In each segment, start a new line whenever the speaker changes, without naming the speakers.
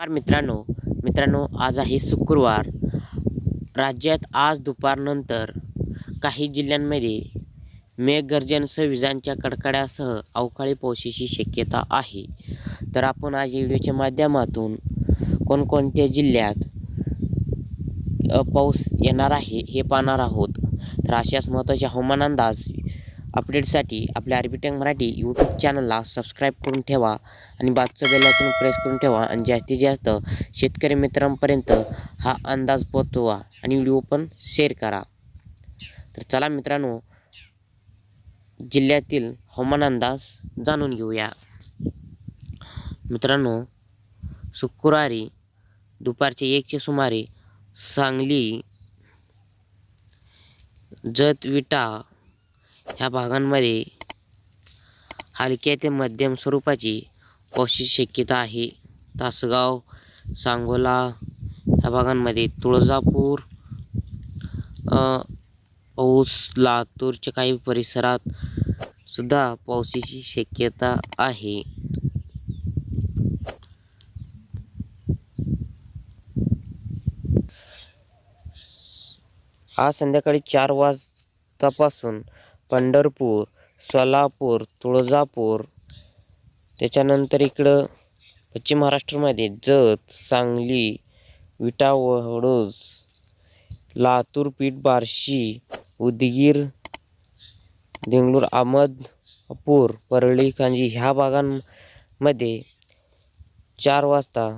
नमस्कार मित्रांनो. मित्रांनो आज आहे शुक्रवार. राज्यात आज दुपारनंतर काही जिल्ह्यांमध्ये मेघगर्जनसह विजांच्या कडकड्यासह अवकाळी पावसाची शक्यता आहे. तर आपण आज व्हिडिओच्या माध्यमातून कोणकोणत्या जिल्ह्यात पाऊस येणार आहे हे पाहणार आहोत. तर अशाच महत्त्वाचे हवामान अंदाज अपडेटसाठी आपल्या R B Tech Marathi YouTube चॅनलला सबस्क्राईब करून ठेवा आणि बाजचं बेलायकन प्रेस करून ठेवा आणि जास्तीत जास्त शेतकरी मित्रांपर्यंत हा अंदाज पोचवा आणि व्हिडिओ पण शेअर करा. तर चला मित्रांनो जिल्ह्यातील हवामान अंदाज जाणून घेऊया. मित्रांनो शुक्रवारी दुपारचे एकचे सुमारे सांगली जत विटा ह्या भागांमध्ये हलक्या ते मध्यम स्वरूपाची पावसाची शक्यता आहे. तासगाव सांगोला ह्या भागांमध्ये तुळजापूर पाऊस औस लातूरच्या काही परिसरात सुद्धा पावसाची शक्यता आहे. आज संध्याकाळी चार वाजतापासून पंढरपूर सोलापूर तुळजापूर. त्याच्यानंतर इकडं पश्चिम महाराष्ट्रामध्ये जत सांगली विटावडोज लातूर पीठ बार्शी उदगीर देंगलूर अहमदपूर परळी कांजी ह्या भागांमध्ये चार वाजता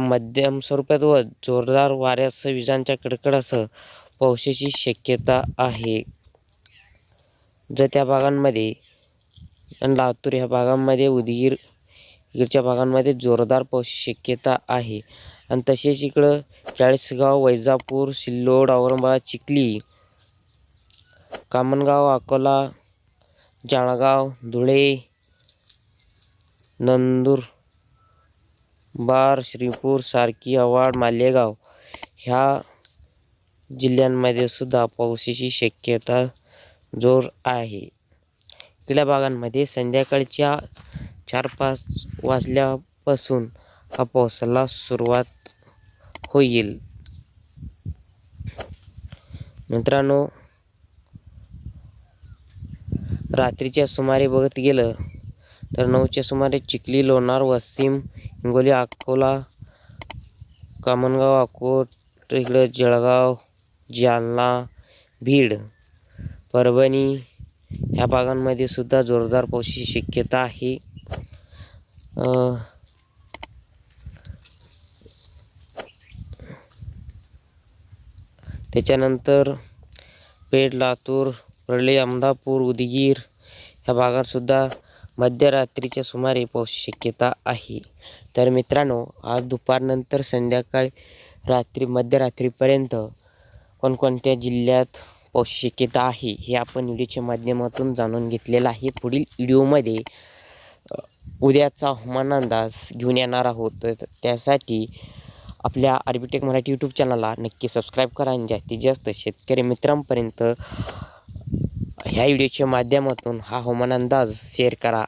मध्यम स्वरूपात व जोरदार वाऱ्यासह विजांच्या कडकडासह पावसाची शक्यता आहे. जर त्या भागांमध्ये आणि लातूर ह्या भागांमध्ये उदगीर इकडच्या भागांमध्ये जोरदार पावसाची शक्यता आहे. आणि तसेच इकडं चाळीसगाव वैजापूर सिल्लोड औरंगाबाद चिखली कामनगाव अकोला जाळगाव धुळे नंदूर बार श्रीपूर सारखी आवाड मालेगाव ह्या जिल्ह्यांमध्ये सुद्धा पावसाची शक्यता जोर आहे. इथल्या भागांमध्ये संध्याकाळच्या चार पाच वाजल्यापासून हा पावसाला सुरुवात होईल. मित्रांनो रात्रीच्या सुमारे बघत गेलं तर नऊच्या सुमारे चिखली लोणार वाशिम हिंगोली अकोला कामनगाव अकोट इकडं जळगाव जालना बीड परभणी ह्या भागांमध्ये सुद्धा जोरदार पावसाची शक्यता आहे. त्याच्यानंतर पेठ लातूर परळी अहमदापूर उदगीर ह्या भागातसुद्धा मध्यरात्रीच्या सुमारे पावसाची शक्यता आहे. तर मित्रांनो आज दुपारनंतर संध्याकाळी रात्री मध्यरात्रीपर्यंत कोणकोणत्या जिल्ह्यात पाऊस शक्यता आहे हे आपण व्हिडिओच्या माध्यमातून जाणून घेतलेलं आहे. पुढील व्हिडिओमध्ये उद्याचा हवामान अंदाज घेऊन येणार आहोत. तर त्यासाठी आपल्या आर्बिटेक मराठी यूट्यूब चॅनलला नक्की सबस्क्राईब करा आणि जास्तीत जास्त शेतकरी मित्रांपर्यंत ह्या व्हिडिओच्या माध्यमातून हा हवामान अंदाज शेअर करा.